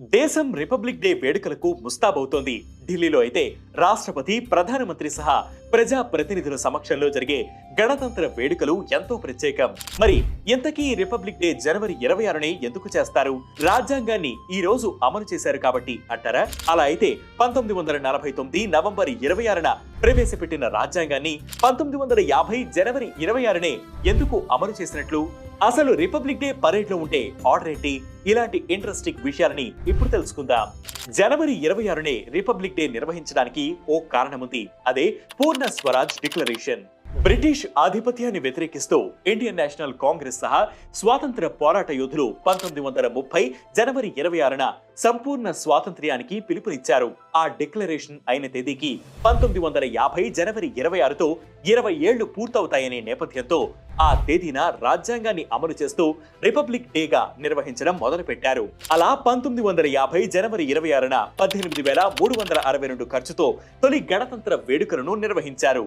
దేశం republic day వేడుకలకు ముస్తాబవుతోంది. ఢిల్లీలో అయితే రాష్ట్రపతి ప్రధానమంత్రి సహా ప్రజా ప్రతినిధుల సమక్షంలో జరిగే గణతంత్ర వేడుకలు ఎంతో ప్రత్యేకం. మరి ఇంతకీ రిపబ్లిక్ డే జనవరి ఇరవై ఆరునే ఎందుకు చేస్తారు? రాజ్యాంగాన్ని ఈ రోజు అమలు చేశారు కాబట్టి అంటారా? అలా అయితే పంతొమ్మిది వందల నలభై తొమ్మిది నవంబర్ ఇరవై ఆరున ప్రవేశపెట్టిన రాజ్యాంగాన్ని పంతొమ్మిది వందల యాభై జనవరి ఇరవై ఆరునే ఎందుకు అమలు చేసినట్లు? అసలు రిపబ్లిక్ డే పరేడ్లో ఉంటే ఆర్డర్ ఏంటి? ఇలాంటి ఇంట్రెస్టింగ్ విషయాలని ఇప్పుడు తెలుసుకుందాం. జనవరి ఇరవై ఆరునే రిపబ్లిక్ డే నిర్వహించడానికి ఓ కారణముంది. అదే పూర్ణ స్వరాజ్ డిక్లరేషన్. బ్రిటిష్ ఆధిపత్యాన్ని వ్యతిరేకిస్తూ ఇండియన్ నేషనల్ కాంగ్రెస్ సహా స్వాతంత్ర పోరాట యోధులు పంతొమ్మిది వందల ముప్పై జనవరి ఇరవై ఆరున సంపూర్ణ స్వాతంత్ర్యానికి పిలుపునిచ్చారు. ఆ డిక్లరేషన్ అయిన తేదీకి పంతొమ్మిది వందల యాభై జనవరి ఇరవై ఆరుతో ఇరవై ఏళ్ళు పూర్తవుతాయనే నేపథ్యంతో ఆ తేదీన రాజ్యాంగాన్ని అమలు చేస్తూ రిపబ్లిక్ డేగా నిర్వహించడం మొదలుపెట్టారు. అలా పంతొమ్మిది వందల యాభై జనవరి ఇరవై ఆరున పద్దెనిమిది వేల మూడు వందల అరవై రెండు ఖర్చుతో తొలి గణతంత్ర వేడుకలను నిర్వహించారు.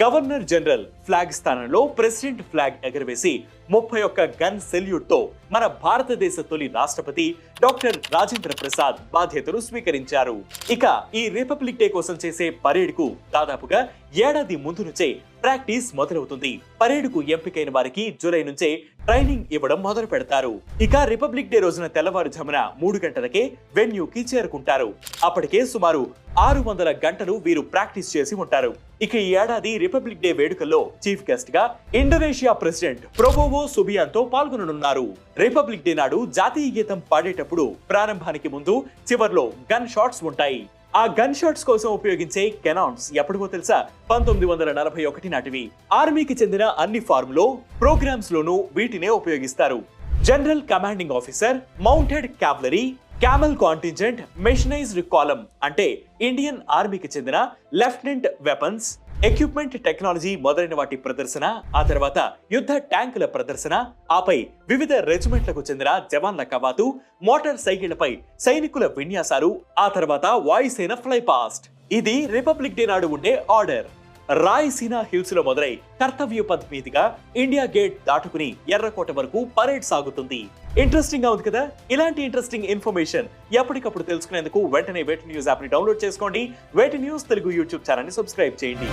గవర్నర్ జనరల్ ఫ్లాగ్ స్థానంలో ప్రెసిడెంట్ ఫ్లాగ్ ఎగరవేసి ముప్పై ఒక్క గన్ సెల్యూట్తో మన భారతదేశ తొలి రాష్ట్రపతి డాక్టర్ రాజేంద్ర ప్రసాద్ బాధ్యతలు స్వీకరించారు. ఇక ఈ రిపబ్లిక్ డే కోసం చేసే పరేడ్కు దాదాపుగా ఏడాది ముందు నుంచే ప్రాక్టీస్ మొదలవుతుంది. పరేడ్కు ఎంపికైన వారికి జూలై నుంచే ట్రైనింగ్ ఇవ్వడం మొదలు పెడతారు. ఇక రిపబ్లిక్ డే రోజున తెల్లవారుజామున మూడు గంటలకే వెన్యూకి చేరుకుంటారు. అప్పటికే సుమారు ఆరు వందల గంటలు వీరు ప్రాక్టీస్ చేసి ఉంటారు. ఇక ఈ ఏడాది రిపబ్లిక్ డే వేడుకల్లో చీఫ్ గెస్ట్గా ఇండోనేషియా ప్రెసిడెంట్ ప్రొబోవో సుబియాన్తో పాల్గొననున్నారు. రిపబ్లిక్ డే నాడు జాతీయ గీతం పాడేటప్పుడు ప్రారంభానికి ముందు చివర్లో గన్ షాట్స్ ఉంటాయి. ఆ గన్ షాట్స్ కోసం ఉపయోగించే కెనాన్స్ ఎప్పటికో తెలుసా? పంతొమ్మిది వందల నలభై ఒకటి నాటివి. ఆర్మీకి చెందిన అన్ని ఫార్మ్లో ప్రోగ్రామ్స్ లోనూ వీటినే ఉపయోగిస్తారు. General commanding officer mounted cavalry camel contingent mechanised కాలం అంటే ఇండియన్ ఆర్మీకి చెందిన లెఫ్టినెంట్ వెపన్స్ ఎక్విప్మెంట్ టెక్నాలజీ మొదలైన వాటి ప్రదర్శన ఆ తర్వాత యుద్ధ ట్యాంకుల ప్రదర్శన ఆపై వివిధ రెజిమెంట్లకు చెందిన జవాన్ల కవాతు మోటార్ సైకిళ్ళపై సైనికుల విన్యాసాలు ఆ తర్వాత వాయుసేన ఫ్లై పాస్ట్ ఇది రిపబ్లిక్ డే నాడు ఉండే ఆర్డర్. రాయసీనా హిల్స్లో మొదలై కర్తవ్య పథ్ మీదుగా ఇండియా గేట్ దాటుకుని ఎర్రకోట వరకు పరేడ్ సాగుతుంది. ఇంట్రెస్టింగ్గా ఉంది కదా? ఇలాంటి ఇంట్రెస్టింగ్ ఇన్ఫర్మేషన్ ఎప్పటికప్పుడు తెలుసుకునేందుకు వెంటనే వేటి న్యూస్ యాప్ని డౌన్లోడ్ చేసుకోండి. వేటి న్యూస్ తెలుగు యూట్యూబ్ ఛానల్ని సబ్స్క్రైబ్ చేయండి.